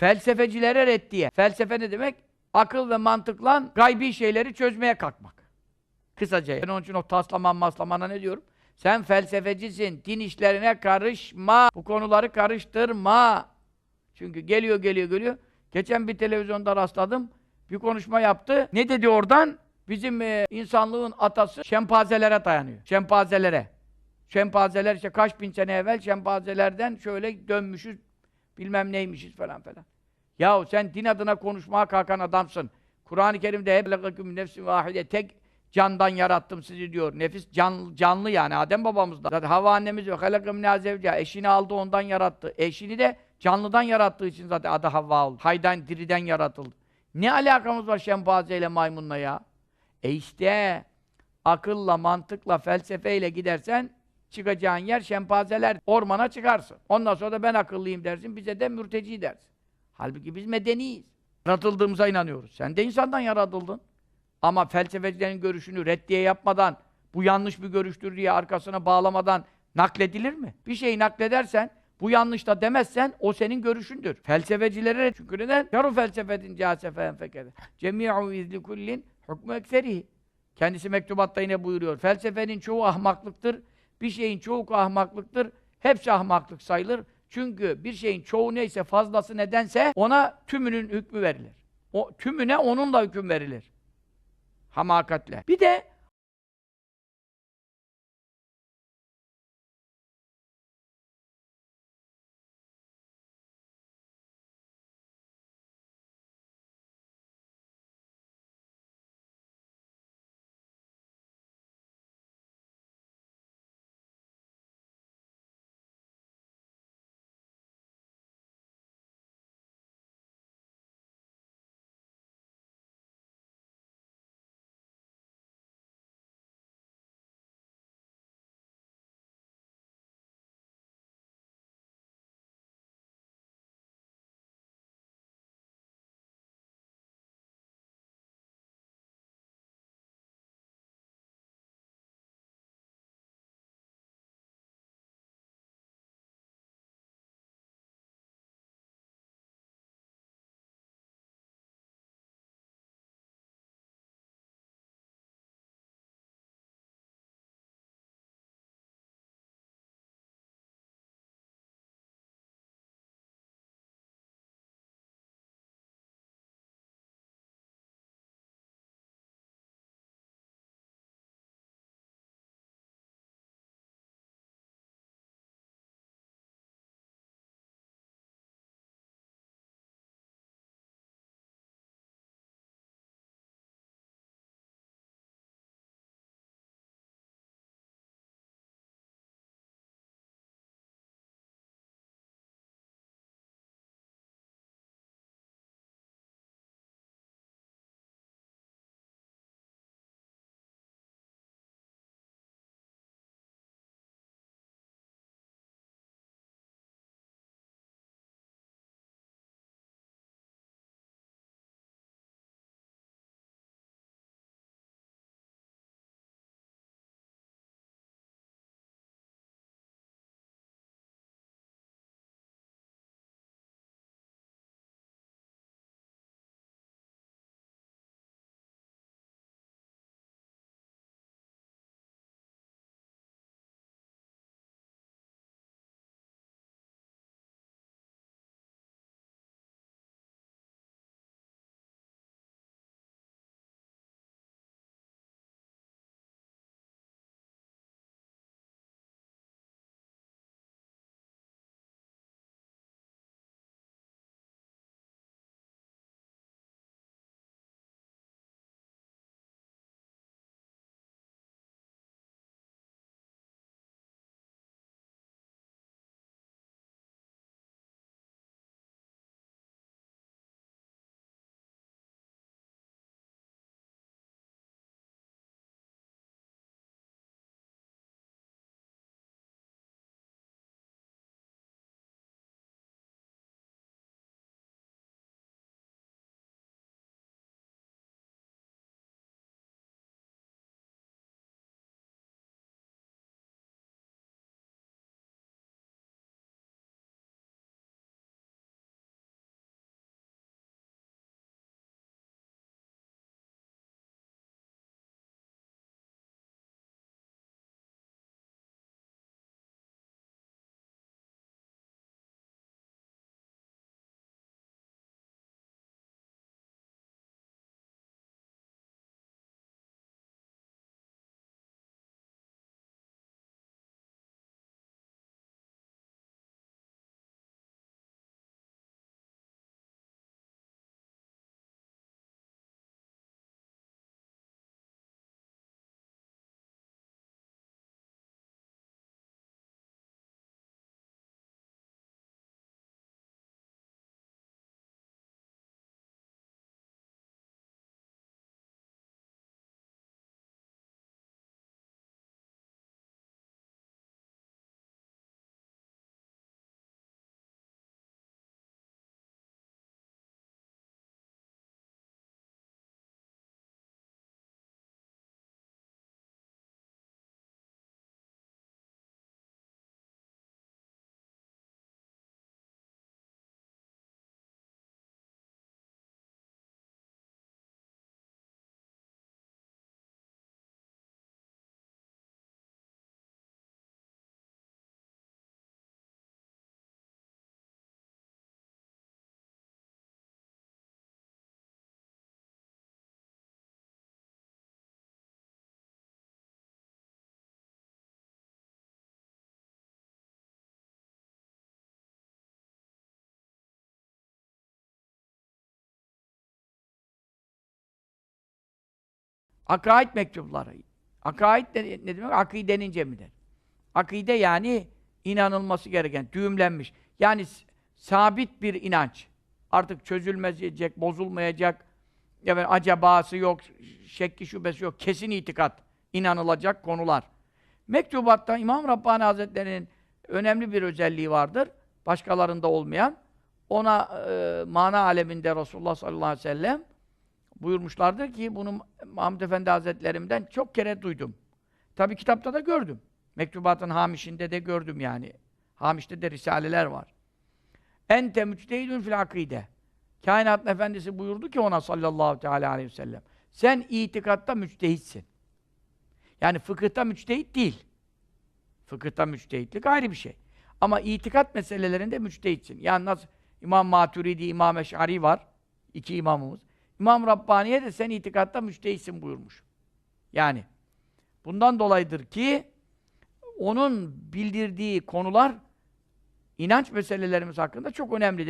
Felsefecilere reddiye. Felsefe ne demek? Akıl ve mantıkla gaybi şeyleri çözmeye kalkmak. Kısaca. Ben onun için o taslaman maslamana ne diyorum? Sen felsefecisin. Din işlerine karışma. Bu konuları karıştırma. Çünkü geliyor geliyor geliyor. Geçen bir televizyonda rastladım. Bir konuşma yaptı. Ne dedi oradan? Bizim e, insanlığın atası şempanzelere dayanıyor. Şempanzelere. Şempanzeler işte kaç bin sene evvel şempanzelerden şöyle dönmüşüz bilmem neymişiz falan falan. Yahu sen din adına konuşmaya kalkan adamsın. Kur'an-ı Kerim'de hep lekaküm nefsin vahide tek candan yarattım sizi diyor. Nefis can, canlı yani Adem babamızda. Zaten Havva annemiz ve halakım nazevca eşini aldı ondan yarattı. Eşini de canlıdan yarattığı için zaten adı Havva oldu. Haydan diriden yaratıldı. Ne alakamız var şempanzeyle maymunla ya? E işte akılla, mantıkla, felsefeyle gidersen çıkacağın yer şempanzeler. Ormana çıkarsın. Ondan sonra da ben akıllıyım dersin. Bize de mürteci dersin. Halbuki biz medeniyiz. Yaratıldığımıza inanıyoruz. Sen de insandan yaratıldın. Ama felsefecilerin görüşünü reddiye yapmadan, bu yanlış bir görüştür diye arkasına bağlamadan nakledilir mi? Bir şeyi nakledersen, bu yanlış da demezsen, o senin görüşündür. Felsefecilere çünkü neden? Yaru felsefetin casefe enfekede. Cemi'u izli kullin hukmu ekserihi. Kendisi mektubatta yine buyuruyor. Felsefenin çoğu ahmaklıktır. Bir şeyin çoğu ahmaklıktır. Hepsi ahmaklık sayılır. Çünkü bir şeyin çoğu neyse fazlası nedense ona tümünün hükmü verilir. O tümüne onunla hüküm verilir. Hamakatle. Bir de Akaid mektupları. Akaid de, ne demek? Akidenin cemidir. Akide yani inanılması gereken, düğümlenmiş. Yani sabit bir inanç. Artık çözülmeyecek, bozulmayacak, evet, acabası yok, şekki şüphesi yok, kesin itikat, inanılacak konular. Mektubatta İmam Rabbani Hazretleri'nin önemli bir özelliği vardır. Başkalarında olmayan. Ona e, mana aleminde Resulullah sallallahu aleyhi ve sellem buyurmuşlardır ki bunu Mahmud Efendi Hazretlerimden çok kere duydum. Tabi kitapta da gördüm. Mektubatın hamişinde de gördüm yani. Hamişte de risaleler var. Ente müçtehidün fil akide. Kainatın efendisi buyurdu ki ona sallallahu teala aleyhi ve sellem. Sen itikatta müçtehitsin. Yani fıkıhta müçtehit değil. Fıkıhta müçtehitlik ayrı bir şey. Ama itikat meselelerinde müçtehitsin. Yani nasıl İmam Maturidi, İmam Eş'ari var. iki imamımız. İmam Rabbani'ye de sen itikatta müçtehitsin buyurmuş. Yani bundan dolayıdır ki onun bildirdiği konular inanç meselelerimiz hakkında çok önemlidir.